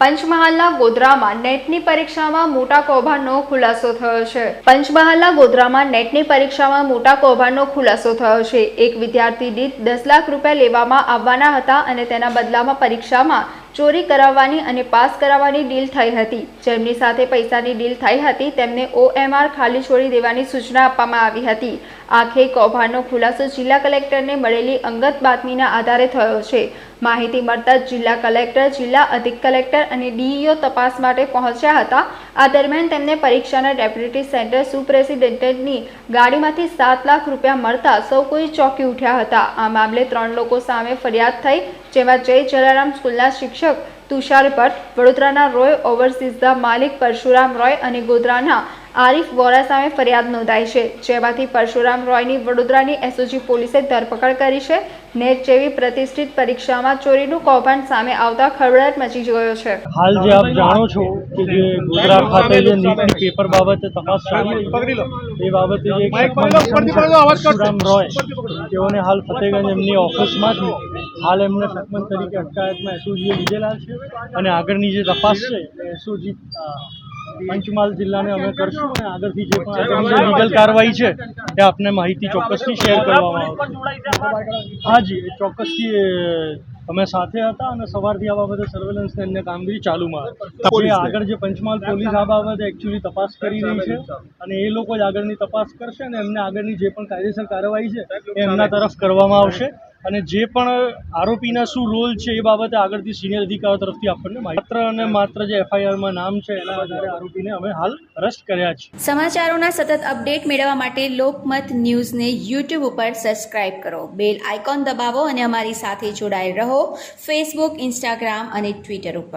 પંચમહાલના ગોધરામાં નેટની પરીક્ષામાં મોટા કૌભાંડનો ખુલાસો થયો છે. પંચમહાલના ગોધરામાં નેટની પરીક્ષામાં મોટા કૌભાંડનો ખુલાસો થયો છે. એક વિદ્યાર્થી દીઠ દસ લાખ રૂપિયા લેવામાં આવવાના હતા અને તેના બદલામાં પરીક્ષામાં ચોરી કરાવવાની અને પાસ કરાવવાની ડીલ થઈ હતી. જેમની સાથે પૈસાની ડીલ થઈ હતી, તેમને ઓએમઆર ખાલી છોડી દેવાની સૂચના આપવામાં આવી હતી. આખે કૌભાંડનો ખુલાસો જિલ્લા કલેક્ટરને મળેલી અંગત બાતમીના આધારે થયો છે. માહિતી મળતા જિલ્લા કલેક્ટર, જિલ્લા અધિક કલેક્ટર અને ડીઈઓ તપાસ માટે પહોંચ્યા હતા. આ દરમિયાન તેમને પરીક્ષાના ડેપ્યુટી સેન્ટર સુપ્રેસિડેન્ટની ગાડીમાંથી સાત લાખ રૂપિયા મળતા સૌ કોઈ ચોંકી ઉઠ્યા હતા. આ મામલે ત્રણ લોકો સામે ફરિયાદ થઈ જેમાં જય જલારામ સ્કૂલના શિક્ષક તુષાર ભટ્ટ, વડોદરાના રોય ઓવરસીઝના માલિક પરશુરામ રોય અને ગોધરાના આરિફ વોરા સામે ફરિયાદ નોંધાઈ છે જેમાંથી પરશુરામ રોયની વડોદરાની એસઓજી પોલીસે ધરપકડ કરી છે. નેટ જેવી પ્રતિષ્ઠિત પરીક્ષામાં ચોરીનું કૌભાંડ સામે આવતા ખરડાટ મચી ગયો છે. હાલ જે આપ જાણો છો કે જે ગુજરાત ખાતે જે નીટની પેપર બાબતે તપાસ ચાલી રહી છે એ બાબતે જે એક પરશુરામ રોય તેઓને હાલ ફતેગંજ એમની ઓફિસમાંથી હાલ એમને શકમંદ તરીકે અટકાયતમાં એસઓજીએ લીધેલા છે. અને આગળની જે તપાસ છે એ એસઓજી પંચમહાલ જિલ્લાને અમે કરશું અને આગળથી જે પણ લીગલ કાર્યવાહી છે એ આપને માહિતી ચોક્કસથી શેર કરવામાં આવશે. હાજી એ ચોક્કસથી અમે સાથે હતા અને સવારથી આ બાબતે સર્વેલન્સ ને અન્ય કામગીરી ચાલુમાં હતી. આગળ જે પંચમહાલ પોલીસ આ બાબતે એકચ્યુઅલી તપાસ કરી રહી છે અને એ લોકો જ આગળની તપાસ કરશે અને એમને આગળની જે પણ કાયદેસર કાર્યવાહી છે એ એમના તરફ કરવામાં આવશે. અને જે પણ આરોપીના શું રોલ છે એ બાબતે આગળથી સિનિયર અધિકારીઓ તરફથી આપણને માત્ર અને માત્ર જે એફઆઈઆરમાં નામ છે, એના આધારે આરોપીને અમે હાલ અરેસ્ટ કર્યા છે. સમાચારોના સતત અપડેટ મેળવવા માટે લોકમત ન્યૂઝને યુટ્યુબ ઉપર સબસ્ક્રાઇબ કરો. બેલ આઇકોન દબાવો અને અમારી સાથે જોડાયેલ રહો ફેસબુક, ઇન્સ્ટાગ્રામ અને ટ્વિટર ઉપર.